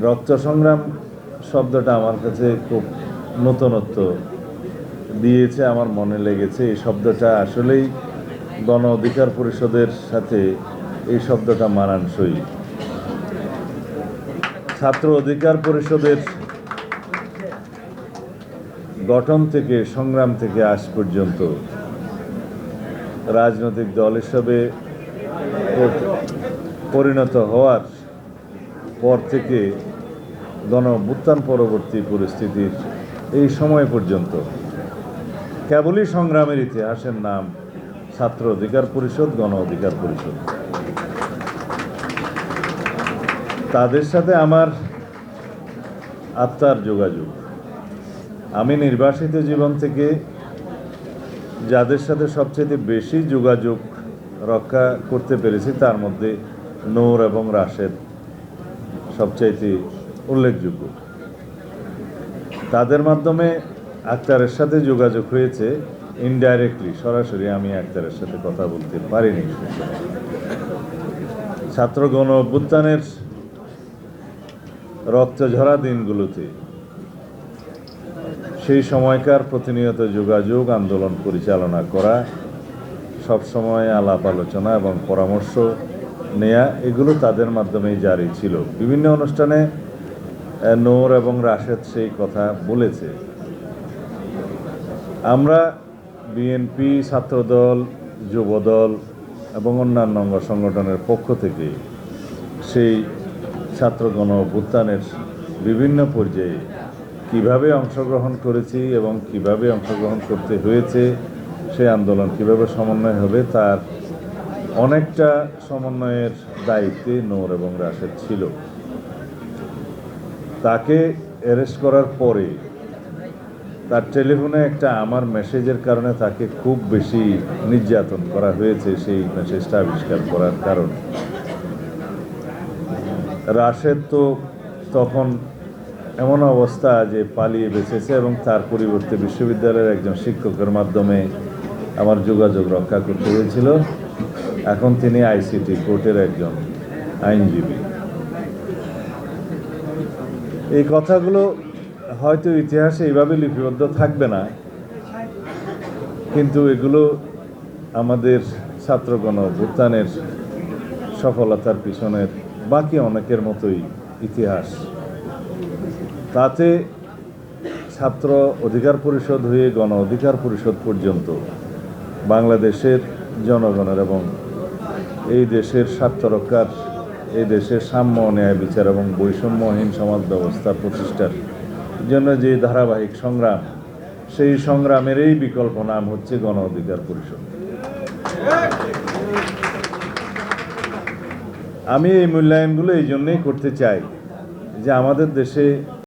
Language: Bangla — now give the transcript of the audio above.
রক্ত সংগ্রাম শব্দটা আমার কাছে খুব নতুনত্ব দিয়েছে, আমার মনে লেগেছে। এই শব্দটা আসলেই গণ অধিকার পরিষদের সাথে এই শব্দটা মানানসই। ছাত্র অধিকার পরিষদের গঠন থেকে, সংগ্রাম থেকে আজ পর্যন্ত রাজনৈতিক দল হিসাবে পরিণত হওয়ার পর থেকে গণ অভ্যুত্থান পরবর্তী পরিস্থিতির এই সময় পর্যন্ত কেবলই সংগ্রামের ইতিহাসের নাম ছাত্র অধিকার পরিষদ, গণ অধিকার পরিষদ। তাদের সাথে আমার আত্মার যোগাযোগ। আমি নির্বাসিত জীবন থেকে যাদের সাথে সবচেয়ে বেশি যোগাযোগ রক্ষা করতে পেরেছি, তার মধ্যে নূর এবং রাশেদ। সবচাইতে উল্লেখযোগ্য। তাদের মাধ্যমে আক্তারের সাথে যোগাযোগ হয়েছে ইনডাইরেক্টলি সরাসরি আমি আক্তারের সাথে কথা বলতে পারিনি। ছাত্র গণ অভ্যুত্থানের রক্তঝরা দিনগুলোতে সেই সময়কার প্রতিনিয়ত যোগাযোগ, আন্দোলন পরিচালনা করা, সবসময় আলাপ আলোচনা এবং পরামর্শ নেয়া, এগুলো তাদের মাধ্যমেই জারি ছিল। বিভিন্ন অনুষ্ঠানে নোর এবং রাশেদ সেই কথা বলেছে। আমরা বিএনপি, ছাত্রদল, যুবদল এবং অন্যান্য অঙ্গ সংগঠনের পক্ষ থেকে সেই ছাত্র গণ অভ্যুত্থানের বিভিন্ন পর্যায়ে কীভাবে অংশগ্রহণ করেছি এবং কীভাবে অংশগ্রহণ করতে হয়েছে, সেই আন্দোলন কীভাবে সমন্বয় হবে, তার অনেকটা সমন্বয়ের দায়িত্বে নূর এবং রাশেদ ছিল। তাকে অ্যারেস্ট করার পরে তার টেলিফোনে একটা আমার মেসেজের কারণে তাকে খুব বেশি নির্যাতন করা হয়েছে সেই মেসেজটা আবিষ্কার করার কারণে। রাশেদ তো তখন এমন অবস্থা যে পালিয়ে বেঁচেছে এবং তার পরিবর্তে বিশ্ববিদ্যালয়ের একজন শিক্ষকের মাধ্যমে আমার যোগাযোগ রক্ষা করতে হয়েছিল। এখন তিনি আইসিটি কোর্টের একজন আইনজীবী। এই কথাগুলো হয়তো ইতিহাসে এইভাবে লিপিবদ্ধ থাকবে না, কিন্তু এগুলো আমাদের ছাত্রগণ ভুটানের সফলতার পিছনের বাকি অনেকের মতোই ইতিহাস। তাতে ছাত্র অধিকার পরিষদ হয়ে গণ অধিকার পরিষদ পর্যন্ত বাংলাদেশের জনগণের এবং এই দেশের স্বার্থ রক্ষার এই দেশের সাম্য ন্যায় বিচার এবং বৈষম্যহীন সমাজ ব্যবস্থা প্রতিষ্ঠার জন্য যে ধারাবাহিক সংগ্রাম, সেই সংগ্রামের এই বিকল্প নাম হচ্ছে গণ অধিকার পরিষদ। আমি এই মূল্যায়নগুলো এই জন্যেই করতে চাই যে আমাদের দেশে